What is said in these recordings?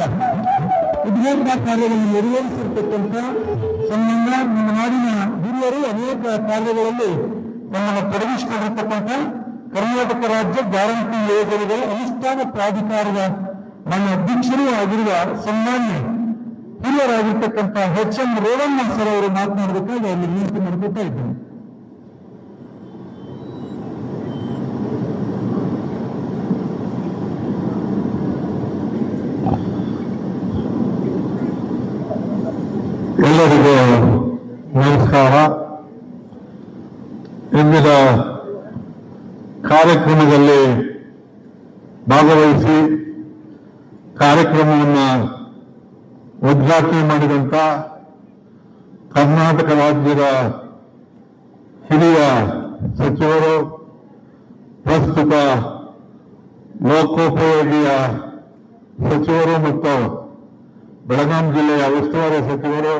ಕಾರ್ಯ ಕಾರ್ಯಗಳನ್ನು ನೆರವೇರಿಸಿರ್ತಕ್ಕಂಥ ಸಂಬಂಧ ನಮ್ಮ ನಾಡಿನ ಹಿರಿಯರು ಅನೇಕ ಕಾರ್ಯಗಳಲ್ಲಿ ನಮ್ಮನ್ನು ತೊಡಗಿಸಿಕೊಂಡಿರ್ತಕ್ಕಂಥ ಕರ್ನಾಟಕ ರಾಜ್ಯ ಗ್ಯಾರಂಟಿ ಯೋಜನೆಗಳ ಅನುಷ್ಠಾನ ಪ್ರಾಧಿಕಾರದ ನಮ್ಮ ಅಧ್ಯಕ್ಷರೂ ಆಗಿರುವ ಸನ್ಮಾನ್ಯ ಹಿರಿಯರಾಗಿರ್ತಕ್ಕಂಥ ಎಚ್ ಎಂ ರೇವಣ್ಣ ಸರ್ ಅವರು ಮಾತನಾಡಬೇಕಾಗಿ ಅಲ್ಲಿ ವಿನಂತಿ ಮಾಡ್ಕೊತಾ ಇದ್ದೇನೆ ಎಲ್ಲರಿಗೂ ನಮಸ್ಕಾರ ಇಂದಿನ ಕಾರ್ಯಕ್ರಮದಲ್ಲಿ ಭಾಗವಹಿಸಿ ಕಾರ್ಯಕ್ರಮವನ್ನು ಉದ್ಘಾಟನೆ ಮಾಡಿದಂತ ಕರ್ನಾಟಕ ರಾಜ್ಯದ ಹಿರಿಯ ಸಚಿವರು, ಪ್ರಸ್ತುತ ಲೋಕೋಪಯೋಗಿಯ ಸಚಿವರು ಮತ್ತು ಬೆಳಗಾಂ ಜಿಲ್ಲೆಯ ಉಸ್ತುವಾರಿ ಸಚಿವರು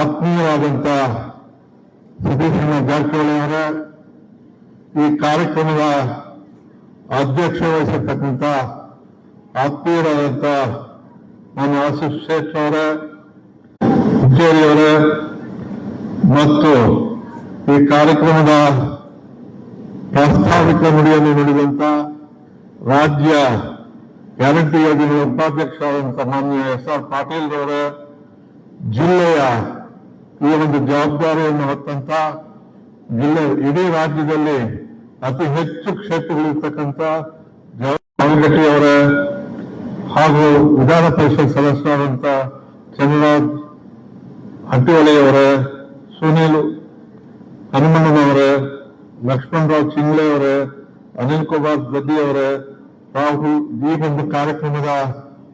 ಆತ್ಮೀಯರಾದಂಥ ಸತೀಶಣ್ಣ ಜಾರಕಿಹೊಳಿ ಅವರ ಈ ಕಾರ್ಯಕ್ರಮದ ಅಧ್ಯಕ್ಷ ವಹಿಸಿರ್ತಕ್ಕಂಥ ಆತ್ಮೀಯರಾದಂಥ ನನ್ನ ಆಶೀಶ್ ಶೇಖ್ ಅವರೇ ಅವರೇ, ಮತ್ತು ಈ ಕಾರ್ಯಕ್ರಮದ ಪ್ರಸ್ತಾವಿಕ ನುಡಿಯಲ್ಲಿ ನುಡಿದಂಥ ರಾಜ್ಯ ಗ್ಯಾರಂಟಿ ಯೋಜನೆಯ ಉಪಾಧ್ಯಕ್ಷರಾದಂಥ ಮಾನ್ಯ ಎಸ್ ಆರ್ ಪಾಟೀಲ್ ಅವರ ಜಿಲ್ಲೆಯ ಈ ಒಂದು ಜವಾಬ್ದಾರಿಯನ್ನು ಹೊತ್ತಂತ ಜಿಲ್ಲೆ ಇಡೀ ರಾಜ್ಯದಲ್ಲಿ ಅತಿ ಹೆಚ್ಚು ಕ್ಷೇತ್ರಗಳಿರ್ತಕ್ಕಂಥ ಅವರ ಹಾಗೂ ವಿಧಾನ ಪರಿಷತ್ ಸದಸ್ಯರಾದಂಥ ಚಂದ್ರರಾಜ್ ಹಟ್ಟಿಹೊಳೆಯವರ ಸುನೀಲ್ ಹನುಮಣ್ಣನವರೇ, ಲಕ್ಷ್ಮಣರಾವ್ ಚಿಂಗ್ಳೆ ಅವರೇ, ಅನಿಲ್ ಕುಮಾರ್ ಗದ್ದಿ ಅವರೇ, ರಾಹುಲ್ ಈ ಒಂದು ಕಾರ್ಯಕ್ರಮದ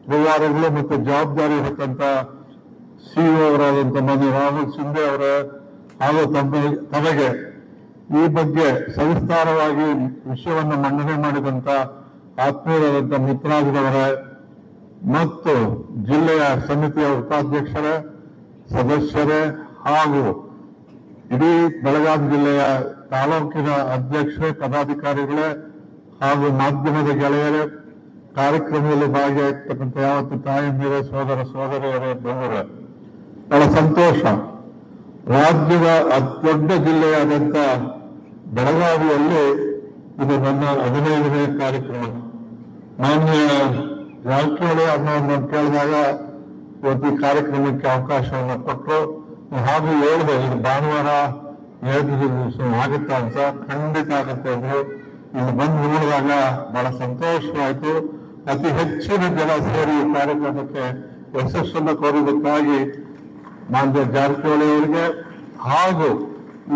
ವ್ಯವಹಾರಗಳು ಮತ್ತು ಜವಾಬ್ದಾರಿ ಹೊತ್ತಂತ ಸಿಇಒ ಅವರಾದಂಥ ಮಾನ್ಯ ರಾಹುಲ್ ಸಿಂಧೆ ಅವರೇ ಹಾಗೂ ತಮ್ಮ ತಮಗೆ ಈ ಬಗ್ಗೆ ಸವಿಸ್ತಾರವಾಗಿ ವಿಷಯವನ್ನು ಮಂಡನೆ ಮಾಡಿದಂತ ಆತ್ಮೀಯರಾದಂಥ ಮುತ್ತರಾಜರವರೇ ಮತ್ತು ಜಿಲ್ಲೆಯ ಸಮಿತಿಯ ಉಪಾಧ್ಯಕ್ಷರೇ, ಸದಸ್ಯರೇ ಹಾಗೂ ಇಡೀ ಬೆಳಗಾವಿ ಜಿಲ್ಲೆಯ ತಾಲೂಕಿನ ಅಧ್ಯಕ್ಷರೇ, ಪದಾಧಿಕಾರಿಗಳೇ ಹಾಗೂ ಮಾಧ್ಯಮದ ಗೆಳೆಯರೇ, ಕಾರ್ಯಕ್ರಮದಲ್ಲಿ ಭಾಗಿಯಾಗಿರ್ತಕ್ಕಂಥ ಯಾವತ್ತು ತಾಯಂದಿರೇ ಸೋದರ, ಸೋದರಿಯರೇ ಬಂದರೆ ಬಹಳ ಸಂತೋಷ. ರಾಜ್ಯದ ಅತ್ಯೊಡ್ಡ ಜಿಲ್ಲೆಯಾದಂಥ ಬೆಳಗಾವಿಯಲ್ಲಿ ಇದು ನನ್ನ ಹದಿನೈದನೇ ಕಾರ್ಯಕ್ರಮ. ಮಾನ್ಯ ಜಾರಕಿಹೊಳಿ ಅನ್ನೋದನ್ನ ಕೇಳಿದಾಗ ಇವತ್ತು ಕಾರ್ಯಕ್ರಮಕ್ಕೆ ಅವಕಾಶವನ್ನು ಕೊಟ್ಟರು ಹಾಗೂ ಹೇಳಿದೆ, ಇದು ಭಾನುವಾರ ಎರಡು ದಿವಸ ಆಗುತ್ತಾ ಅಂತ ಖಂಡಿತ ಆಗುತ್ತೆ ಅಂದ್ರೆ. ಇಲ್ಲಿ ಬಂದು ನೋಡಿದಾಗ ಬಹಳ ಸಂತೋಷವಾಯಿತು. ಅತಿ ಹೆಚ್ಚಿನ ಜನ ಸೇರಿ ಕಾರ್ಯಕ್ರಮಕ್ಕೆ ಯಶಸ್ಸನ್ನು ಕೋರುವುದಕ್ಕಾಗಿ ಮಾನ್ಯ ಜಾರಕಿಹೊಳಿ ಅವರಿಗೆ ಹಾಗೂ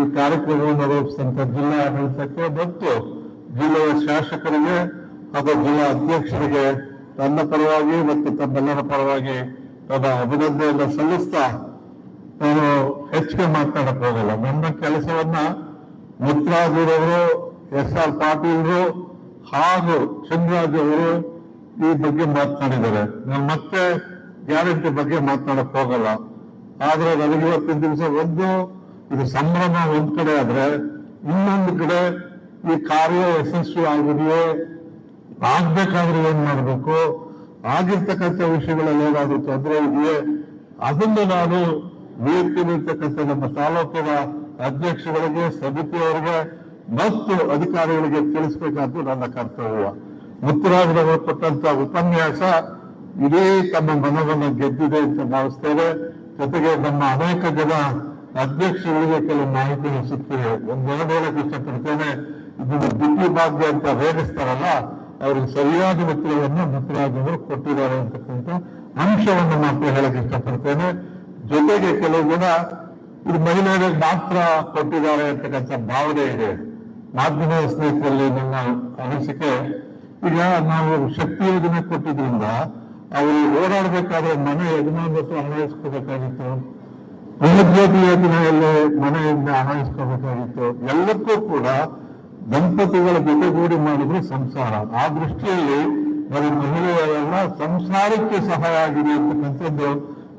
ಈ ಕಾರ್ಯಕ್ರಮವನ್ನು ರೂಪಿಸಿದಂತ ಜಿಲ್ಲಾ ಆಡಳಿತಕ್ಕೆ ಮತ್ತು ಜಿಲ್ಲೆಯ ಶಾಸಕರಿಗೆ ಹಾಗೂ ಜಿಲ್ಲಾ ಅಧ್ಯಕ್ಷರಿಗೆ ತನ್ನ ಪರವಾಗಿ ಮತ್ತು ತಮ್ಮೆಲ್ಲರ ಪರವಾಗಿ ನನ್ನ ಅಭಿನಂದನೆಯನ್ನು ಸಲ್ಲಿಸ್ತಾ ನಾನು ಹೆಚ್ಚಿಗೆ ಮಾತನಾಡಕ್ ಹೋಗಲ್ಲ. ನನ್ನ ಕೆಲಸವನ್ನ ಮುತ್ತರಾಜರವರು ಎಸ್ ಆರ್ ಪಾಟೀಲ್ರು ಹಾಗೂ ಚಂದ್ರಾಜ್ ಅವರು ಈ ಬಗ್ಗೆ ಮಾತನಾಡಿದ್ದಾರೆ. ನಾನು ಮತ್ತೆ ಗ್ಯಾರಂಟಿ ಬಗ್ಗೆ ಮಾತನಾಡಕ್ ಹೋಗಲ್ಲ. ಆದ್ರೆ ನನಗೆ ಇವತ್ತಿನ ದಿವಸ ಒಂದು, ಇದು ಸಂಭ್ರಮ ಒಂದ್ ಕಡೆ ಆದ್ರೆ ಇನ್ನೊಂದು ಕಡೆ ಈ ಕಾರ್ಯ ಯಶಸ್ವಿ ಆಗಿದೆಯೇ? ಆಗ್ಬೇಕಾದ್ರೆ ಏನ್ ಮಾಡ್ಬೇಕು? ಆಗಿರ್ತಕ್ಕಂಥ ವಿಷಯಗಳಲ್ಲಿ ಏನಾದ್ರು ತೊಂದರೆ ಇದೆಯೇ? ಅದನ್ನು ನಾನು ನೀಡ್ತಿರ್ತಕ್ಕಂಥ ನಮ್ಮ ತಾಲೂಕಿನ ಅಧ್ಯಕ್ಷಗಳಿಗೆ, ಸಮಿತಿಯವರಿಗೆ ಮತ್ತು ಅಧಿಕಾರಿಗಳಿಗೆ ತಿಳಿಸಬೇಕಾದ್ದು ನನ್ನ ಕರ್ತವ್ಯ. ಮುತ್ತುರಾಜರವರು ಕೊಟ್ಟಂತ ಉಪನ್ಯಾಸ ಇದೇ ತಮ್ಮ ಮನವನ್ನು ಗೆದ್ದಿದೆ ಅಂತ ಭಾವಿಸ್ತೇವೆ. ಜೊತೆಗೆ ನಮ್ಮ ಅನೇಕ ಜನ ಅಧ್ಯಕ್ಷಗಳಿಗೆ ಕೆಲವು ಮಾಹಿತಿಗಳು ಒಂದು ಒಂದೆರಡು ಹೇಳಕ್ ಇಷ್ಟಪಡ್ತೇನೆ ಇದನ್ನು ಬಿಟ್ಟಿ ಭಾಗ್ಯ ಅಂತ ರೇಗಿಸ್ತಾರಲ್ಲ ಅವ್ರಿಗೆ ಸರಿಯಾದ ಉತ್ತರವನ್ನು ಮುತ್ತುರಾಜ್ ಕೊಟ್ಟಿದ್ದಾರೆ ಅಂತಕ್ಕಂಥ ಅಂಶವನ್ನು ಮಾತ್ರ ಹೇಳಕ್ ಇಷ್ಟಪಡ್ತೇನೆ. ಜೊತೆಗೆ ಕೆಲವು ಜನ ಇದು ಮಹಿಳೆಯರಿಗೆ ಮಾತ್ರ ಕೊಟ್ಟಿದ್ದಾರೆ ಅಂತಕ್ಕಂಥ ಭಾವನೆ ಇದೆ. ಮಾಧ್ಯಮ ಸ್ನೇಹಿತರಲ್ಲಿ ನನ್ನ ಅನಿಸಿಕೆ, ಈಗ ನಾವು ಶಕ್ತಿ ಯೋಜನೆ ಕೊಟ್ಟಿದ್ರಿಂದ ಅವರು ಓಡಾಡಬೇಕಾದ್ರೆ ಮನೆ ಯಜಮಾನತ್ತು ಅನ್ವಯಿಸ್ಕೋಬೇಕಾಗಿತ್ತು. ಗೃಹಜ್ಯೋತಿ ಯೋಜನೆಯಲ್ಲಿ ಮನೆಯಿಂದ ಅನ್ವಯಿಸ್ಕೋಬೇಕಾಗಿತ್ತು. ಎಲ್ಲಕ್ಕೂ ಕೂಡ ದಂಪತಿಗಳ ಜೊತೆಗೂಡಿ ಮಾಡಿದ್ರೆ ಸಂಸಾರ. ಆ ದೃಷ್ಟಿಯಲ್ಲಿ ಅದು ಮಹಿಳೆಯರೆಲ್ಲ ಸಂಸಾರಕ್ಕೆ ಸಹಾಯ ಆಗಿದೆ ಅಂತಕ್ಕಂಥದ್ದು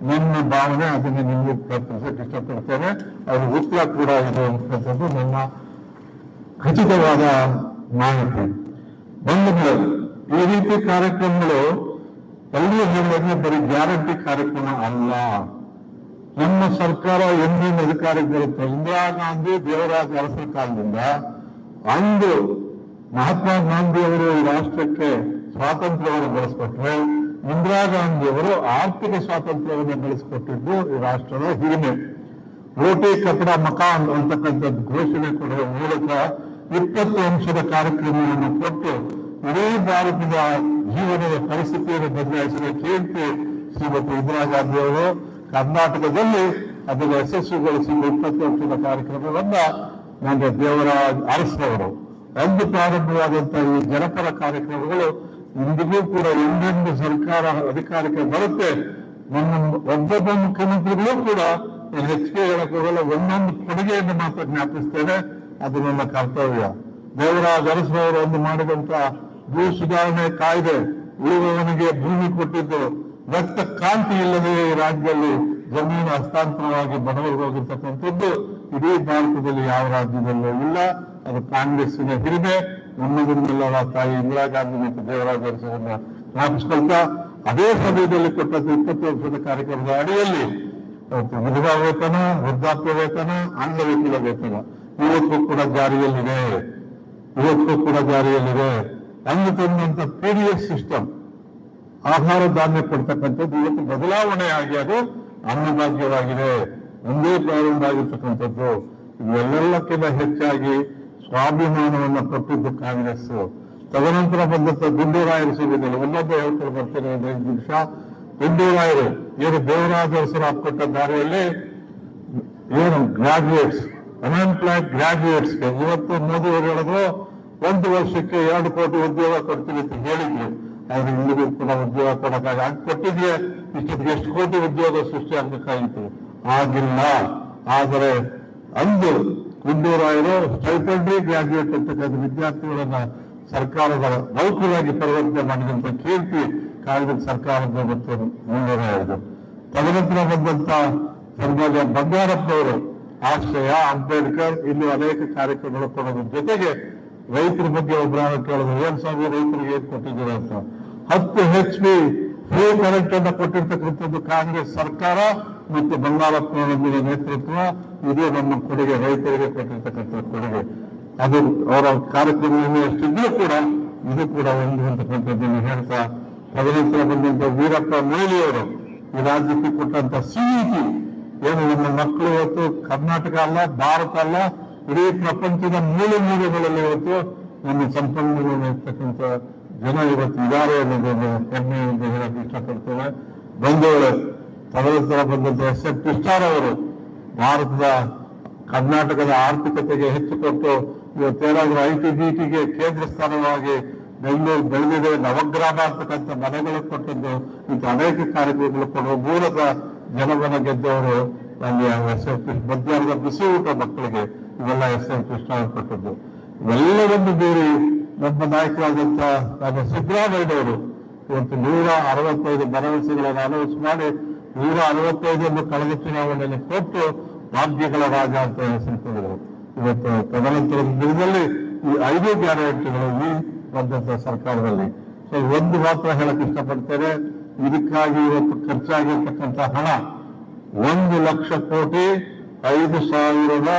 ನನ್ನ ಭಾವನೆ, ಅದನ್ನು ನಿಮಗೆ ಪ್ರಕಟಿಸಕ್ಕೆ ಇಷ್ಟಪಡ್ತೇನೆ. ಅವ್ರ ಉತ್ತರ ಕೂಡ ಇದೆ ಅಂತಕ್ಕಂಥದ್ದು ನನ್ನ ಖಚಿತವಾದ ಮಾಹಿತಿ. ಬಂಧುಗಳು, ಈ ರೀತಿ ಕಾರ್ಯಕ್ರಮಗಳು ಎಲ್ಲರೂ ಹೇಳಿದ್ರೆ ಬರೀ ಗ್ಯಾರಂಟಿ ಕಾರ್ಯಕ್ರಮ ಅಲ್ಲ. ನಮ್ಮ ಸರ್ಕಾರ ಎಂದಿನ ಅಧಿಕಾರಕ್ಕೆ ಬರುತ್ತೆ ಇಂದಿರಾ ಗಾಂಧಿ, ದೇವರಾಜ ಅರಸರ ಕಾಲದಿಂದ ಅಂದು ಮಹಾತ್ಮ ಗಾಂಧಿ ಅವರು ಈ ರಾಷ್ಟ್ರಕ್ಕೆ ಸ್ವಾತಂತ್ರ್ಯವನ್ನು ಬೆಳೆಸ್ಕೊಟ್ರೆ. ಇಂದಿರಾ ಗಾಂಧಿ ಅವರು ಆರ್ಥಿಕ ಸ್ವಾತಂತ್ರ್ಯವನ್ನು ಬೆಳೆಸಿಕೊಟ್ಟಿದ್ದು ಈ ರಾಷ್ಟ್ರದ ಹಿರಿಮೆ. ರೋಟಿ ಕಪಡ ಮಕಾನ್ ಅಂತಕ್ಕಂಥದ್ದು ಘೋಷಣೆ ಕೊಡುವ ಮೂಲಕ ಇಪ್ಪತ್ತು ಅಂಶದ ಕಾರ್ಯಕ್ರಮವನ್ನು ಕೊಟ್ಟು ಇಡೀ ಭಾರತದ ಜೀವನದ ಪರಿಸ್ಥಿತಿಯನ್ನು ಬದಲಾಯಿಸಿದ ಕೀರ್ತಿ ಶ್ರೀಮತಿ ಇಂದಿರಾ ಗಾಂಧಿ ಅವರು ಕರ್ನಾಟಕದಲ್ಲಿ ಅದನ್ನು ಯಶಸ್ವಿಗೊಳಿಸಿದ ಇಪ್ಪತ್ತು ವರ್ಷದ ಕಾರ್ಯಕ್ರಮವನ್ನ ನನ್ನ ದೇವರಾಜ್ ಅರಸರವರು ಅಂದು ಪ್ರಾರಂಭವಾದಂತಹ ಈ ಜನಪರ ಕಾರ್ಯಕ್ರಮಗಳು ಇಂದಿಗೂ ಕೂಡ ಎಂದೆಂದು ಸರ್ಕಾರ ಅಧಿಕಾರಕ್ಕೆ ಬರುತ್ತೆ. ನಮ್ಮ ಒಬ್ಬೊಬ್ಬ ಮುಖ್ಯಮಂತ್ರಿಗಳು ಕೂಡ ಹೆಚ್ಚಿಗೆ ಕೆ ಒಂದೊಂದು ಕೊಡುಗೆಯನ್ನು ಮಾತ್ರ ಜ್ಞಾಪಿಸ್ತೇನೆ. ಅದು ನನ್ನ ಕರ್ತವ್ಯ. ದೇವರಾಜ್ ಅರಸರವರು ಒಂದು ಮಾಡಿದಂತ ಭೂ ಸುಧಾರಣೆ ಕಾಯ್ದೆ ಉಳಿದವನಿಗೆ ಭೂಮಿ ಕೊಟ್ಟಿದ್ದು ರಕ್ತ ಕಾಂತಿ ಇಲ್ಲದೆ ಈ ರಾಜ್ಯದಲ್ಲಿ ಜಮೀನು ಹಸ್ತಾಂತರವಾಗಿ ಬಡವರಿಗೆ ಹೋಗಿರ್ತಕ್ಕಂಥದ್ದು ಇಡೀ ಭಾರತದಲ್ಲಿ ಯಾವ ರಾಜ್ಯದಲ್ಲೂ ಇಲ್ಲ. ಅದು ಕಾಂಗ್ರೆಸ್ಸಿನ ಹಿರಿಮೆ. ನಮ್ಮದನ್ನೆಲ್ಲರ ತಾಯಿ ಇಂದಿರಾ ಗಾಂಧಿ ಮತ್ತು ದೇವರಾಜ ಅರಸರನ್ನ ಅದೇ ಸಮಯದಲ್ಲಿ ಕೊಟ್ಟಂತ ಇಪ್ಪತ್ತು ವರ್ಷದ ಕಾರ್ಯಕ್ರಮದ ಅಡಿಯಲ್ಲಿ ವಿಧವಾ ವೇತನ, ವೃದ್ಧಾಪ್ಯ ವೇತನ ಅಂಗವಿಕಲ ವೇತನ. ಇವತ್ತು ಕೂಡ ಜಾರಿಯಲ್ಲಿದೆ. ಇವತ್ತು ಕೂಡ ಜಾರಿಯಲ್ಲಿದೆ. ಅಂದು ತಂದಂತ ಪಿ ಡಿ ಎಸ್ ಸಿಸ್ಟಮ್ ಆಹಾರ ಧಾನ್ಯ ಕೊಡ್ತಕ್ಕಂಥದ್ದು ಇವತ್ತು ಬದಲಾವಣೆ ಆಗಿ ಅದು ಅನ್ನಭಾಗ್ಯವಾಗಿದೆ ಒಂದೇ ಪ್ರಾರಂಭವಾಗಿರ್ತಕ್ಕಂಥದ್ದು ಇವೆಲ್ಲಕ್ಕಿಂತ ಹೆಚ್ಚಾಗಿ ಸ್ವಾಭಿಮಾನವನ್ನು ಕೊಟ್ಟಿದ್ದು ಕಾಂಗ್ರೆಸ್. ತದನಂತರ ಬಂದಂತ ಗುಂಡೂರಾಯರು ಸಿಗುದಿಲ್ಲ ಒಂದೊಬ್ಬ ಹೇಳ್ತಾರೆ ಬರ್ತೇನೆ ಒಂದು ಐದು ನಿಮಿಷ. ಗುಂಡೂರಾಯರು ಏನು ದೇವರಾಜ ಹೆಸರು ಹಾಕೊಟ್ಟ ದಾರಿಯಲ್ಲಿ ಏನು ಗ್ರಾಜುಯೇಟ್ಸ್ ಅನ್ಎಂಪ್ಲಾಯ್ಡ್ ಗ್ರಾಜುಯೇಟ್ಸ್ಗೆ ಇವತ್ತು ಮೋದಿ ಅವರು ಹೇಳಿದ್ರು ಒಂದು ವರ್ಷಕ್ಕೆ ಎರಡು ಕೋಟಿ ಉದ್ಯೋಗ ಕೊಡ್ತೀವಿ ಅಂತ ಹೇಳಿದ್ರು ಆದ್ರೆ ಇಲ್ಲಿಗೂ ಕೂಡ ಉದ್ಯೋಗ ಕೊಡಕ್ಕಾಗ ಅದು ಕೊಟ್ಟಿದ್ರೆ ಇಷ್ಟೊತ್ತಿಗೆ ಎಷ್ಟು ಕೋಟಿ ಉದ್ಯೋಗ ಸೃಷ್ಟಿ ಆಗಬೇಕಾಗಿತ್ತು? ಆಗಿಲ್ಲ. ಆದರೆ ಅಂದು ಗುಂಡೂರಾಯರು ಸ್ಟೈಪೆಂಡ್ರಿ ಗ್ರಾಜುಯೇಟ್ ಅಂತಕ್ಕಂಥ ವಿದ್ಯಾರ್ಥಿಗಳನ್ನ ಸರ್ಕಾರದ ನೌಕರಾಗಿ ಪರಿವರ್ತನೆ ಮಾಡಿದಂತ ಕೀರ್ತಿ ಕಾಂಗ್ರೆಸ್ ಸರ್ಕಾರದ ಮತ್ತು ಗುಂಡೂರಾಯರು ತದನಂತರ ಬಂದಂತ ಬಂಗಾರಪ್ಪ ಅವರು ಆಶ್ರಯ, ಅಂಬೇಡ್ಕರ್, ಇನ್ನು ಅನೇಕ ಕಾರ್ಯಕ್ರಮಗಳು ಕೊಡೋದ್ರ ಜೊತೆಗೆ ರೈತರ ಬಗ್ಗೆ ಒಬ್ಬರ ಕೇಳಿದ್ರು, ಏನ್ ಸ್ವಾಮಿ ರೈತರಿಗೆ ಏನ್ ಕೊಟ್ಟಿದ್ದೀರ ಅಂತ? ಹತ್ತು ಹೆಚ್ ಪಿ ಫ್ರೀ ಕರೆಂಟ್ ಅನ್ನ ಕೊಟ್ಟಿರ್ತಕ್ಕಂಥದ್ದು ಕಾಂಗ್ರೆಸ್ ಸರ್ಕಾರ ಮತ್ತು ಬಂಗಾರಪ್ಪನವರ ನೇತೃತ್ವ, ಇದೇ ನಮ್ಮ ಕೊಡುಗೆ, ರೈತರಿಗೆ ಕೊಟ್ಟಿರ್ತಕ್ಕಂಥ ಕೊಡುಗೆ. ಅದು ಅವರ ಕಾರ್ಯಕ್ರಮವನ್ನು ಎಷ್ಟಿದ್ರೂ ಕೂಡ, ಇದು ಕೂಡ ಒಂದು ಅಂತಕ್ಕಂಥದ್ದನ್ನು ಹೇಳ್ತಾ ತದನಂತರ ಬಂದಂತ ವೀರಪ್ಪ ಮೊಯ್ಲಿಯವರು ಈ ರಾಜ್ಯಕ್ಕೆ ಕೊಟ್ಟಂತ ಸಿಇಟಿ ಏನು ನಮ್ಮ ಮಕ್ಕಳು ಇವತ್ತು ಕರ್ನಾಟಕ ಅಲ್ಲ, ಭಾರತ ಅಲ್ಲ ಇಡೀ ಪ್ರಪಂಚದ ಮೂಲೆ ಮೂಲೆಗಳಲ್ಲಿ ಇವತ್ತು ನಮ್ಮ ಸಂಪನ್ಮೂಲ ಇರ್ತಕ್ಕಂಥ ಜನ ಇವತ್ತು ಇದಾರೆ ಅನ್ನೋದನ್ನು ಹೆಮ್ಮೆಯಿಂದ ಹೇಳಕ್ಕೆ ಇಷ್ಟಪಡ್ತೇವೆ ಬಂಧುಗಳು ತದನಂತರ ಬಂದಂತ ಎಸ್ ಎಫ್ ಕೃಷ್ಣಾರ್ ಅವರು ಭಾರತದ ಕರ್ನಾಟಕದ ಆರ್ಥಿಕತೆಗೆ ಹೆಚ್ಚು ಕೊಟ್ಟು ಇವತ್ತೇನಾದ್ರೂ ಐ ಟಿ ಬಿ ಕೇಂದ್ರ ಸ್ಥಾನವಾಗಿ ಬೆಂಗಳೂರು ಬೆಳೆದಿದೆ ನವಗ್ರಾಮ ಅಂತಕ್ಕಂಥ ಮನೆಗಳು ಕೊಟ್ಟದ್ದು ಇಂಥ ಅನೇಕ ಕಾರ್ಯಕ್ರಮಗಳು ಕೊಡುವ ಮೂಲಕ ಜನಮನ ಗೆದ್ದವರು ಅಲ್ಲಿ ಮಧ್ಯಾಹ್ನದ ಬಿಸಿ ಊಟ ಮಕ್ಕಳಿಗೆ ಇವೆಲ್ಲ ಎಸ್ ಎಂ ಕೃಷ್ಣ ಅವರು ಕೊಟ್ಟದ್ದು. ಇವೆಲ್ಲವನ್ನು ಮೀರಿ ನಮ್ಮ ನಾಯಕರಾದಂತ ನಮ್ಮ ಸಿದ್ದರಾಮಯ್ಯನವರು ಇವತ್ತು ನೂರ ಅರವತ್ತೈದು ಭರವಸೆಗಳನ್ನು ಅನೌನ್ಸ್ ಮಾಡಿ ನೂರ ಅರವತ್ತೈದನ್ನು ಕಳೆದ ಚುನಾವಣೆಯಲ್ಲಿ ಕೊಟ್ಟು ರಾಜ್ಯಗಳ ರಾಜ ಅಂತ ಹೆಸರಿಕೊಂಡಿದ್ರು ಇವತ್ತು ತದನಂತರದ ದಿನದಲ್ಲಿ ಈ ಐದು ಗ್ಯಾರಂಟಿಗಳು ಈ ಬಂದಂತ ಸರ್ಕಾರದಲ್ಲಿ. ಸೊ, ಒಂದು ಮಾತ್ರ ಹೇಳಕ್ ಇಷ್ಟಪಡ್ತೇನೆ. ಇದಕ್ಕಾಗಿ ಇವತ್ತು ಖರ್ಚಾಗಿರ್ತಕ್ಕಂಥ ಹಣ ಒಂದು ಲಕ್ಷ ಕೋಟಿ, ಐದು ಸಾವಿರದ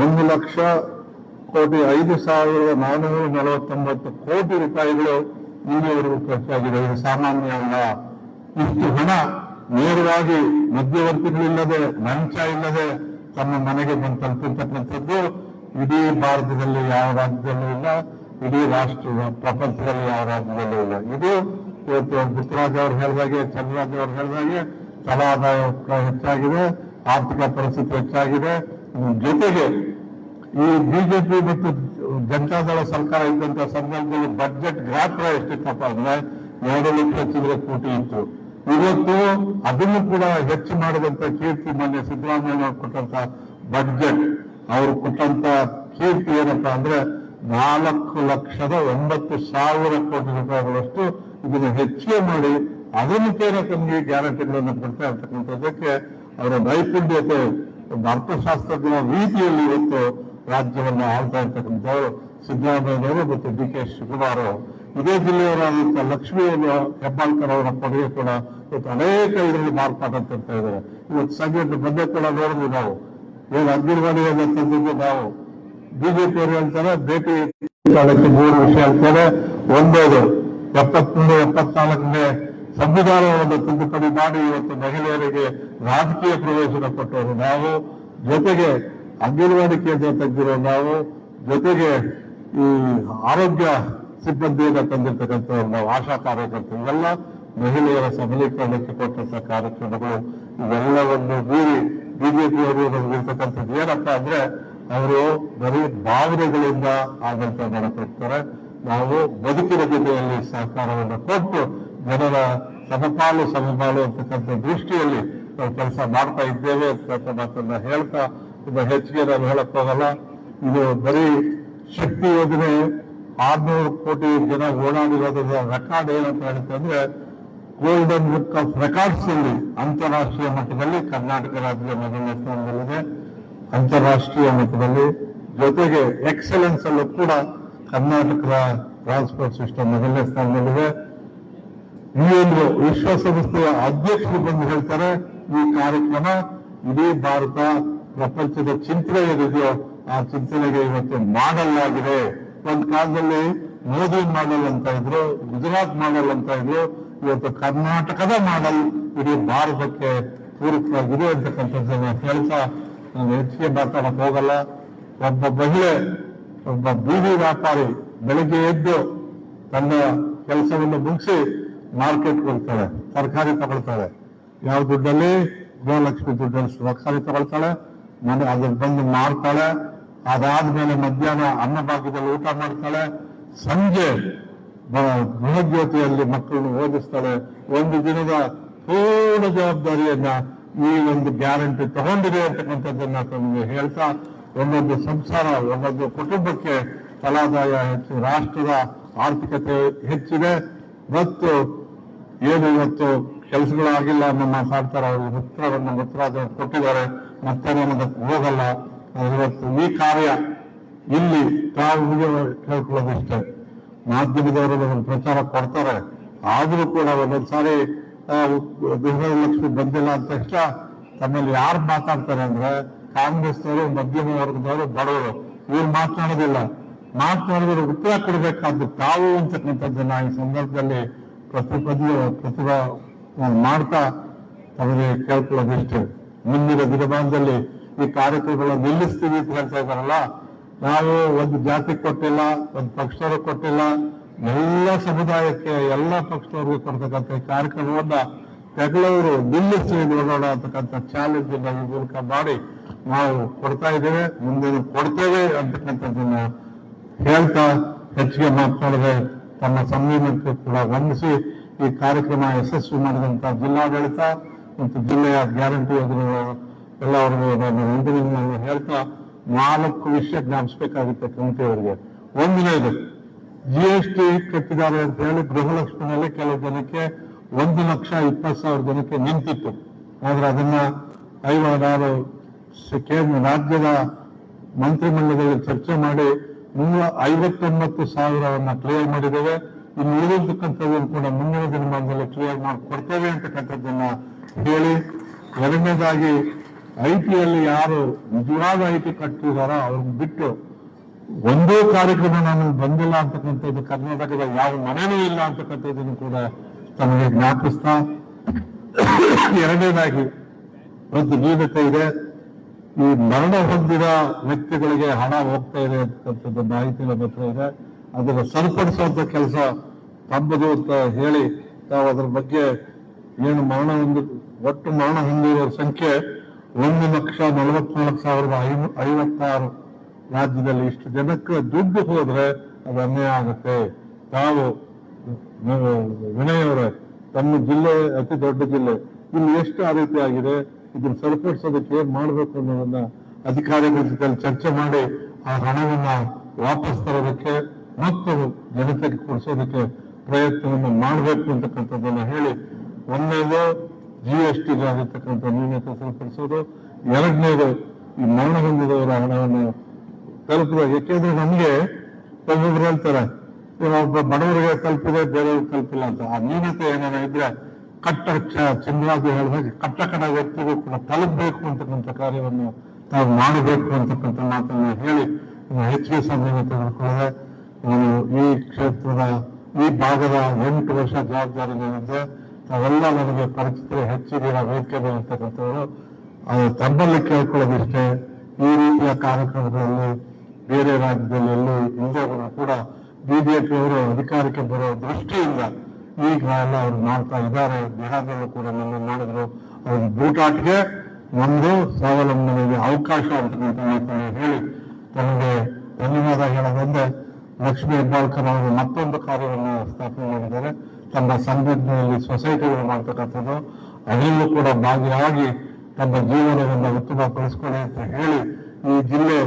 ಒಂದು ಲಕ್ಷ ಕೋಟಿ ಐದು ಸಾವಿರದ ನಾನ್ನೂರ ನಲವತ್ತೊಂಬತ್ತು ಕೋಟಿ ರೂಪಾಯಿಗಳು ಇಲ್ಲಿಯವರೆಗೂ ಖರ್ಚಾಗಿದೆ ಇದು ಸಾಮಾನ್ಯ ಅಲ್ಲ ಇಷ್ಟು ಹಣ ನೇರವಾಗಿ ಮಧ್ಯವರ್ತಿಗಳಿಲ್ಲದೆ ಲಂಚ ಇಲ್ಲದೆ ತಮ್ಮ ಮನೆಗೆ ಬಂದು ತಲುಪಿರ್ತಕ್ಕಂಥದ್ದು ಇಡೀ ಭಾರತದಲ್ಲಿ ಯಾವ ರಾಜ್ಯದಲ್ಲೂ ಇಲ್ಲ. ಇಡೀ ರಾಷ್ಟ್ರದ ಪ್ರಪಂಚದಲ್ಲಿ ಯಾವ ರಾಜ್ಯದಲ್ಲೂ ಇಲ್ಲ. ಇದು ಇವತ್ತು ಪುಟ್ಟರಾಜ್ ಅವರು ಹೇಳಿದಾಗೆ ಚಂದ್ರರಾಜ್ ಅವರು ಹೇಳಿದಾಗೆ ತಲಾದಾಯ ಹೆಚ್ಚಾಗಿದೆ, ಆರ್ಥಿಕ ಪರಿಸ್ಥಿತಿ ಹೆಚ್ಚಾಗಿದೆ. ಜೊತೆಗೆ ಈ ಬಿಜೆಪಿ ಮತ್ತು ಜನತಾದಳ ಸರ್ಕಾರ ಇದ್ದಂತ ಸಂದರ್ಭದಲ್ಲಿ ಬಜೆಟ್ ಗಾತ್ರ ಎಷ್ಟಿತ್ತಪ್ಪ ಅಂದ್ರೆ ಎರಡು ಲಕ್ಷ ಕೋಟಿ ಇತ್ತು. ಇವತ್ತು ಅದನ್ನು ಕೂಡ ಹೆಚ್ಚು ಮಾಡಿದಂತ ಕೀರ್ತಿ ಮೊನ್ನೆ ಸಿದ್ದರಾಮಯ್ಯ ಅವರು ಕೊಟ್ಟಂತ ಬಜೆಟ್ ಅವರು ಕೊಟ್ಟಂತ ಕೀರ್ತಿ ಏನಪ್ಪಾ ಅಂದ್ರೆ ನಾಲ್ಕು ಲಕ್ಷದ ಒಂಬತ್ತು ಸಾವಿರ ಕೋಟಿ ರೂಪಾಯಿಗಳಷ್ಟು ಇದನ್ನು ಹೆಚ್ಚಿಗೆ ಮಾಡಿ ಅದನ್ನು ಕೇರ ತಮಗೆ ಗ್ಯಾರಂಟಿಗಳನ್ನು ಕೊಡ್ತಾ ಇರ್ತಕ್ಕಂಥದ್ದಕ್ಕೆ ಅವರ ನೈಪುಣ್ಯತೆ ಒಂದು ಅರ್ಥಶಾಸ್ತ್ರಜ್ಞರ ರೀತಿಯಲ್ಲಿ ಇವತ್ತು ರಾಜ್ಯವನ್ನು ಆಳ್ತಾ ಇರ್ತಕ್ಕಂಥವ್ರು ಸಿದ್ದರಾಮಯ್ಯನವರು ಮತ್ತು ಡಿ ಕೆ ಶಿವಕುಮಾರ್ ಇದೇ ಜಿಲ್ಲೆಯವರಾದಂಥ ಲಕ್ಷ್ಮೀ ಹೆಬ್ಬಾಳ್ಕರ್ ಅವರ ಕೊಡುಗೆ ಕೂಡ ಇವತ್ತು ಅನೇಕ ಇದರಲ್ಲಿ ಮಾರ್ಪಾಟ ತರ್ತಾ ಇದ್ದಾರೆ. ಇವತ್ತು ಸಂಜೆ ಬಂದೆ ಕೂಡ ನೋಡಿದ್ವಿ ನಾವು. ಏನು ಅಂಗನವಾಡಿಯಲ್ಲಿ ತಂದಿದ್ದು ನಾವು. ಬಿಜೆಪಿ ಅವರು ಹೇಳ್ತಾರೆ, ಭೇಟಿ ಮೂರು ವಿಷಯ ಹೇಳ್ತಾರೆ ಒಂದೇದು, ಎಪ್ಪತ್ತೊಂದು, ಎಪ್ಪತ್ನಾಲ್ಕನೇ ಸಂವಿಧಾನವನ್ನು ತಿದ್ದುಪಡಿ ಮಾಡಿ ಇವತ್ತು ಮಹಿಳೆಯರಿಗೆ ರಾಜಕೀಯ ಪ್ರವೇಶನ ಕೊಟ್ಟವರು ನಾವು, ಜೊತೆಗೆ ಅಂಗನವಾಡಿ ಕೇಂದ್ರ ತೆಗೆದಿರೋ ನಾವು, ಜೊತೆಗೆ ಈ ಆರೋಗ್ಯ ಸಿಬ್ಬಂದಿಯಿಂದ ತಂದಿರ್ತಕ್ಕಂಥವ್ರು ನಾವು, ಆಶಾ ಕಾರ್ಯಕರ್ತರು, ಇವೆಲ್ಲ ಮಹಿಳೆಯರ ಸಬಲೀಕರಣಕ್ಕೆ ಕೊಟ್ಟಂತ ಕಾರ್ಯಕ್ರಮಗಳು ಇವೆಲ್ಲವನ್ನು ಮೀರಿ ಬಿಜೆಪಿಯವರು ನಮಗಿರ್ತಕ್ಕಂಥದ್ದು. ಏನಪ್ಪ ಅಂದ್ರೆ, ಅವರು ಬರೀ ಭಾವನೆಗಳಿಂದ ಆಡಳಿತ ಮಾಡಕೊಡ್ತಾರೆ ನಾವು ಬದುಕಿನ ಜೊತೆಯಲ್ಲಿ ಸಹಕಾರವನ್ನು ಕೊಟ್ಟು ಜನರ ಸಮಪಾಲು ಸಮಪಾಲು ಅಂತಕ್ಕಂಥ ದೃಷ್ಟಿಯಲ್ಲಿ ನಾವು ಕೆಲಸ ಮಾಡ್ತಾ ಇದ್ದೇವೆ ಅಂತಕ್ಕಂಥ ಮಾತನ್ನ ಹೇಳ್ತಾ ತುಂಬ ಹೆಚ್ಚಿಗೆ ನಾನು ಹೇಳಕ್ ಹೋಗಲ್ಲ ಇದು ಬರೀ ಶಕ್ತಿ ಯೋಜನೆ ಆರ್ನೂರು ಕೋಟಿ ಜನ ಓಡಾಡಿರೋದ್ರ ರೆಕಾರ್ಡ್ ಏನಂತ ಹೇಳುತ್ತೆ ಅಂದ್ರೆ ಗೋಲ್ಡನ್ ಬುಕ್ ಆಫ್ ರೆಕಾರ್ಡ್ಸ್ ಅಲ್ಲಿ ಅಂತಾರಾಷ್ಟ್ರೀಯ ಮಟ್ಟದಲ್ಲಿ ಕರ್ನಾಟಕ ರಾಜ್ಯ ಮೊದಲನೇ ಸ್ಥಾನದಲ್ಲಿದೆ. ಅಂತಾರಾಷ್ಟ್ರೀಯ ಮಟ್ಟದಲ್ಲಿ ಜೊತೆಗೆ ಎಕ್ಸಲೆನ್ಸ್ ಅಲ್ಲೂ ಕೂಡ ಕರ್ನಾಟಕದ ಟ್ರಾನ್ಸ್ಪೋರ್ಟ್ ಸಿಸ್ಟಮ್ ಮೊದಲನೇ ಸ್ಥಾನದಲ್ಲಿದೆ. ಯುಎನ್ಒ ವಿಶ್ವಸಂಸ್ಥೆಯ ಅಧ್ಯಕ್ಷರು ಬಂದು ಹೇಳ್ತಾರೆ, ಈ ಕಾರ್ಯಕ್ರಮ ಇಡೀ ಭಾರತ ಪ್ರಪಂಚದ ಚಿಂತನೆ ಏನಿದೆಯೋ ಆ ಚಿಂತನೆಗೆ ಇವತ್ತು ಮಾಡಲ್ ಆಗಿದೆ ಒಂದ್ ಕಾಲದಲ್ಲಿ ಮೋದಿ ಮಾಡಲ್ ಅಂತ ಇದ್ರು, ಗುಜರಾತ್ ಮಾಡಲ್ ಅಂತ ಇದ್ರು, ಇವತ್ತು ಕರ್ನಾಟಕದ ಮಾಡಲ್ ಇಡೀ ಭಾರತಕ್ಕೆ ಪೂರಕವಾಗಿದೆ ಅಂತಕ್ಕಂಥದ್ದನ್ನ ಹೇಳ್ತಾ ನಾನು ಹೆಚ್ಚಿಗೆ ಮಾತಾಡಕ್ ಹೋಗಲ್ಲ. ಒಬ್ಬ ಮಹಿಳೆ, ಒಬ್ಬ ಬೀದಿ ವ್ಯಾಪಾರಿ ಬೆಳಿಗ್ಗೆ ಎದ್ದು ತನ್ನ ಕೆಲಸವನ್ನು ಮುಗಿಸಿ ಮಾರ್ಕೆಟ್ ಹೋಗ್ತಾಳೆ ತರಕಾರಿ ತಗೊಳ್ತಾಳೆ ಯಾವ ದುಡ್ಡಲ್ಲಿ? ಗೃಹಲಕ್ಷ್ಮಿ ದುಡ್ಡಲ್ಲಿ ತರಕಾರಿ ತಗೊಳ್ತಾಳೆ, ಮನೆ ಅದಕ್ಕೆ ಬಂದು ಮಾರ್ತಾಳೆ, ಅದಾದ್ಮೇಲೆ ಮಧ್ಯಾಹ್ನ ಅನ್ನ ಭಾಗ್ಯದಲ್ಲಿ ಊಟ ಮಾಡ್ತಾಳೆ, ಸಂಜೆ ಗೃಹಜ್ಯೋತಿಯಲ್ಲಿ ಮಕ್ಕಳನ್ನು ಓದಿಸ್ತಾಳೆ. ಒಂದು ದಿನದ ಪೂರ್ಣ ಜವಾಬ್ದಾರಿಯನ್ನ ಈ ಒಂದು ಗ್ಯಾರಂಟಿ ತಗೊಂಡಿದೆ ಅಂತಕ್ಕಂಥದ್ದನ್ನ ತಮಗೆ ಹೇಳ್ತಾ, ಒಂದೊಂದು ಸಂಸಾರ, ಒಂದೊಂದು ಕುಟುಂಬಕ್ಕೆ ಫಲಾದಾಯ ಹೆಚ್ಚು, ರಾಷ್ಟ್ರದ ಆರ್ಥಿಕತೆ ಹೆಚ್ಚಿದೆ. ಮತ್ತು ಏನು ಇವತ್ತು ಕೆಲಸಗಳಾಗಿಲ್ಲ ಅನ್ನೋ ಮಾತಾಡ್ತಾರೆ. ಅವರು ಉತ್ತರವನ್ನು ಉತ್ತರ ಕೊಟ್ಟಿದ್ದಾರೆ. ಮತ್ತೆ ನಮಗೆ ಹೋಗಲ್ಲ. ಇವತ್ತು ಈ ಕಾರ್ಯ ಇಲ್ಲಿ ತಾವು ಕೇಳ್ಕೊಳ್ಳೋದಿಷ್ಟೇ ಮಾಧ್ಯಮದವರು ನಮಗೆ ಪ್ರಚಾರ ಕೊಡ್ತಾರೆ. ಆದರೂ ಕೂಡ ಒಂದೊಂದ್ಸಾರಿ ಸಾರಿ ಗೃಹಲಕ್ಷ್ಮಿ ಬಂದಿಲ್ಲ ಅಂತ ತಕ್ಷಣ ತಮ್ಮಲ್ಲಿ ಯಾರು ಮಾತಾಡ್ತಾರೆ ಅಂದ್ರೆ ಕಾಂಗ್ರೆಸ್ನವರು, ಮಧ್ಯಮ ವರ್ಗದವರು, ಬಡವರು. ಇವ್ರು ಮಾತನಾಡೋದಿಲ್ಲ ಮಾತನಾಡಿದ್ರೆ ಉತ್ತರ ಕೊಡಬೇಕಾದ್ದು ತಾವು ಅಂತಕ್ಕಂಥದ್ದನ್ನ ಈ ಸಂದರ್ಭದಲ್ಲಿ. ಪ್ರತಿಪದ ಪ್ರತಿಭಾ ಮಾಡ್ತಾ ತಮಗೆ ಕೇಳ್ಕೊಳ್ಳೋದಿಷ್ಟು ಮುಂದಿನ ದಿನಮಾನದಲ್ಲಿ ಈ ಕಾರ್ಯಕ್ರಮಗಳನ್ನು ನಿಲ್ಲಿಸ್ತೀವಿ ಅಂತ ಹೇಳ್ತಾ ಇದ್ದಾರಲ್ಲ, ನಾವು ಒಂದು ಜಾತಿ ಕೊಟ್ಟಿಲ್ಲ, ಒಂದು ಪಕ್ಷದವರು ಕೊಟ್ಟಿಲ್ಲ, ಎಲ್ಲ ಸಮುದಾಯಕ್ಕೆ ಎಲ್ಲ ಪಕ್ಷದವ್ರಿಗೆ ಕೊಡ್ತಕ್ಕಂಥ ಕಾರ್ಯಕ್ರಮವನ್ನ ತೆಗಳವರು ನಿಲ್ಲಿಸಿ ನೋಡೋಣ ಅಂತಕ್ಕಂಥ ಚಾಲೆಂಜ್ ಈ ಮೂಲಕ ಮಾಡಿ ನಾವು ಕೊಡ್ತಾ ಇದ್ದೇವೆ. ಮುಂದೆ ಕೊಡ್ತೇವೆ ಅಂತಕ್ಕಂಥದ್ದನ್ನ ಹೇಳ್ತಾ ಹೆಚ್ಚಿಗೆ ಮಾತನಾಡದೆ ತಮ್ಮ ಸಂಯಮಕ್ಕೆ ಕೂಡ ವಂದಿಸಿ ಈ ಕಾರ್ಯಕ್ರಮ ಯಶಸ್ವಿ ಮಾಡಿದಂತ ಜಿಲ್ಲಾಡಳಿತ ಮತ್ತು ಜಿಲ್ಲೆಯ ಗ್ಯಾರಂಟಿ ಯೋಜನೆಗಳು ಎಲ್ಲವರಿಗೂ ನಾನು ಹೇಳ್ತಾ ನಾಲ್ಕು ವಿಷಯ ಜ್ಞಾಪಿಸಬೇಕಾಗುತ್ತೆ ಕಮಿಟಿಯವರಿಗೆ ಒಂದನೇದು ಜಿ ಎಸ್ ಟಿ ಕಟ್ಟಿದ್ದಾರೆ ಅಂತ ಹೇಳಿ ಗೃಹಲಕ್ಷ್ಮಿನಲ್ಲಿ ಕೆಲವು ಜನಕ್ಕೆ ಒಂದು ಲಕ್ಷ ಇಪ್ಪತ್ತು ಸಾವಿರ ಜನಕ್ಕೆ ನಿಂತಿತ್ತು ಆದ್ರೆ ಅದನ್ನ ಐವ ನಾನು ಸ- ಕೇಂದ್ರ ರಾಜ್ಯದ ಮಂತ್ರಿಮಂಡಲದಲ್ಲಿ ಚರ್ಚೆ ಮಾಡಿ ನೂರ ಐವತ್ತೊಂಬತ್ತು ಸಾವಿರವನ್ನ ಕ್ಲಿಯರ್ ಮಾಡಿದ್ದೇವೆ. ಇನ್ನು ಉಳಿದಿರ್ತಕ್ಕಂಥದ್ದನ್ನು ಕೂಡ ಮುಂದಿನ ದಿನಮಾನದಲ್ಲಿ ಕ್ಲಿಯರ್ ಮಾಡಿಕೊಡ್ತೇವೆ ಅಂತಕ್ಕಂಥದ್ದನ್ನ ಹೇಳಿ. ಎರಡನೇದಾಗಿ, ಐ ಟಿಯಲ್ಲಿ ಯಾರು ನಿಜವಾದ ಐ ಟಿ ಕಟ್ಟಿದಾರೋ ಅವ್ರನ್ನ ಬಿಟ್ಟು ಒಂದೇ ಕಾರ್ಯಕ್ರಮ ನಾನು ಬಂದಿಲ್ಲ ಅಂತಕ್ಕಂಥದ್ದು ಕರ್ನಾಟಕದ ಯಾವ ಮನೇನೂ ಇಲ್ಲ ಅಂತಕ್ಕಂಥದ್ದನ್ನು ಕೂಡ ತಮಗೆ ಜ್ಞಾಪಿಸ್ತಾ. ಎರಡನೇದಾಗಿ ಒಂದು ನ್ಯೂನತೆ ಇದೆ. ಈ ಮರಣ ಹೊಂದಿದ ವ್ಯಕ್ತಿಗಳಿಗೆ ಹಣ ಹೋಗ್ತಾ ಇದೆ ಅಂತಕ್ಕಂಥದ್ದು ಮಾಹಿತಿ ನಮ್ಮ ಹತ್ರ ಇದೆ. ಅದನ್ನು ಸರಿಪಡಿಸುವಂತ ಕೆಲಸ ತಮ್ಮದು ಅಂತ ಹೇಳಿ ತಾವು ಅದರ ಬಗ್ಗೆ ಏನು ಮರಣ ಹೊಂದ, ಒಟ್ಟು ಮರಣ ಹೊಂದಿರುವ ಸಂಖ್ಯೆ ಒಂದು ಲಕ್ಷ ನಲವತ್ನಾಲ್ಕು ಸಾವಿರದ ಐವತ್ತಾರು ರಾಜ್ಯದಲ್ಲಿ ಇಷ್ಟು ಜನಕ್ಕೆ ದುಡ್ಡು ಹೋದ್ರೆ ಅದು ಅನ್ಯಾಯ ಆಗುತ್ತೆ. ತಾವು ವಿನಯ್ ಅವರೇ, ತಮ್ಮ ಜಿಲ್ಲೆ, ಅತಿ ದೊಡ್ಡ ಜಿಲ್ಲೆ, ಇಲ್ಲಿ ಎಷ್ಟು ಆ ರೀತಿ ಆಗಿದೆ? ಇದನ್ನ ಸರಿಪಡಿಸೋದಕ್ಕೆ ಏನ್ ಮಾಡ್ಬೇಕು ಅನ್ನೋದನ್ನ ಅಧಿಕಾರಿಗಳ ಜೊತೆ ಚರ್ಚೆ ಮಾಡಿ ಆ ಹಣವನ್ನ ವಾಪಸ್ ತರೋದಕ್ಕೆ ಮತ್ತು ಜನತೆಗೆ ಕೊಡಿಸೋದಕ್ಕೆ ಪ್ರಯತ್ನವನ್ನು ಮಾಡಬೇಕು ಅಂತಕ್ಕಂಥದ್ದನ್ನ ಹೇಳಿ, ಒಂದನೇದು ಜಿ ಎಸ್ ಟಿ ಆಗಿರ್ತಕ್ಕಂಥ ನ್ಯೂನತೆ ಸರಿಪಡಿಸೋದು ಎರಡನೇದು ಈ ಮರಣ ಹೊಂದಿದವರ ಹಣವನ್ನು ತಲುಪುವ, ಯಾಕೆಂದ್ರೆ ನಮಗೆ ಒಬ್ಬೊಬ್ರು ಹೇಳ್ತಾರೆ ಒಬ್ಬ ಬಡವರಿಗೆ ತಲುಪಿದೆ, ಬೇರೆಯವ್ರಿಗೆ ತಲುಪಿಲ್ಲ ಅಂತ. ಆ ನ್ಯೂನತೆ ಏನಾರ ಇದ್ರೆ ಕಟ್ಟ ಚಂದ್ರಾಜು ಹೇಳಿದಾಗ ಕಟ್ಟ ಕಡ ವ್ಯಕ್ತಿಗೂ ಕೂಡ ತಲುಪಬೇಕು ಅಂತಕ್ಕಂಥ ಕಾರ್ಯವನ್ನು ತಾವು ಮಾಡಬೇಕು ಅಂತಕ್ಕಂಥ ಮಾತನ್ನು ಹೇಳಿ ಹೆಚ್ಚಿಗೆ ಸಮಯ ತೆಗೆದುಕೊಳ್ಳದೆ ಈ ಕ್ಷೇತ್ರದ ಈ ಭಾಗದ ಎಂಟು ವರ್ಷ ಜವಾಬ್ದಾರಿಗಳಿದೆ ತಾವೆಲ್ಲ ನನಗೆ ಪರಿಚಿತರು, ಹೆಚ್ಚಿಗೆ ವೇದಿಕೆ ಅಂತಕ್ಕಂಥವರು ಅದು ತಮ್ಮಲ್ಲಿ ಕೇಳ್ಕೊಳ್ಳೋದಿಷ್ಟೇ. ಈ ರೀತಿಯ ಕಾರ್ಯಕ್ರಮಗಳಲ್ಲಿ ಬೇರೆ ರಾಜ್ಯದಲ್ಲಿ ಎಲ್ಲೂ ಹಿಂದೆ ಕೂಡ ಬಿಜೆಪಿಯವರು ಅಧಿಕಾರಕ್ಕೆ ಬರೋ ದೃಷ್ಟಿಯಿಂದ ಈಗ ಎಲ್ಲ ಅವ್ರು ಮಾಡ್ತಾ ಇದ್ದಾರೆ. ಬಿಹಾರದಲ್ಲೂ ಕೂಡ ನನ್ನ ಮಾಡಿದ್ರು. ಅವ್ರ ಬೂಟಾಟ್ಗೆ ಒಂದು ಸ್ವಾವಲಂಬನೆಗೆ ಅವಕಾಶ ಮಾತನ್ನು ಹೇಳಿ ತಮಗೆ ಧನ್ಯವಾದ ಹೇಳೋದಂದ್ರೆ ಲಕ್ಷ್ಮೀ ಹೆಬ್ಬಾಳ್ಕರ್ ಅವರು ಮತ್ತೊಂದು ಕಾರ್ಯವನ್ನು ಸ್ಥಾಪನೆ ಮಾಡಿದ್ದಾರೆ. ತಮ್ಮ ಸಂಘಟನೆಯಲ್ಲಿ ಸೊಸೈಟಿಗಳು ಮಾಡ್ತಕ್ಕಂಥದ್ದು. ಅದರಲ್ಲೂ ಕೂಡ ಭಾಗಿಯಾಗಿ ತಮ್ಮ ಜೀವನವನ್ನು ಉತ್ತಮಪಡಿಸ್ಕೊಳ್ಳಿ ಅಂತ ಹೇಳಿ ಈ ಜಿಲ್ಲೆ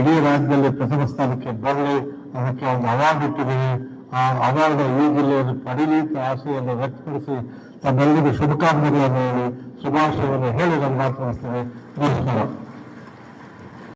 ಇಡೀ ರಾಜ್ಯದಲ್ಲಿ ಪ್ರಥಮ ಸ್ಥಾನಕ್ಕೆ ಬರಲಿ. ಅದಕ್ಕೆ ಒಂದು ಅವಾರ್ಡ್ ಇಟ್ಟಿದ್ದೀವಿ. ಆ ಅವಾರ್ಡ್ ಈ ಜಿಲ್ಲೆಯನ್ನು ಪಡೀಲಿ ಆಸೆಯನ್ನು ವ್ಯಕ್ತಪಡಿಸಿ ತಮ್ಮೆಲ್ಲರಿಗೂ ಶುಭಕಾಮನೆಗಳನ್ನು ಹೇಳಿ, ಶುಭಾಶಯವನ್ನು ಹೇಳಿ ನಾನು ಮಾತನಾಡ್ತೇನೆ ನಮಸ್ಕಾರ.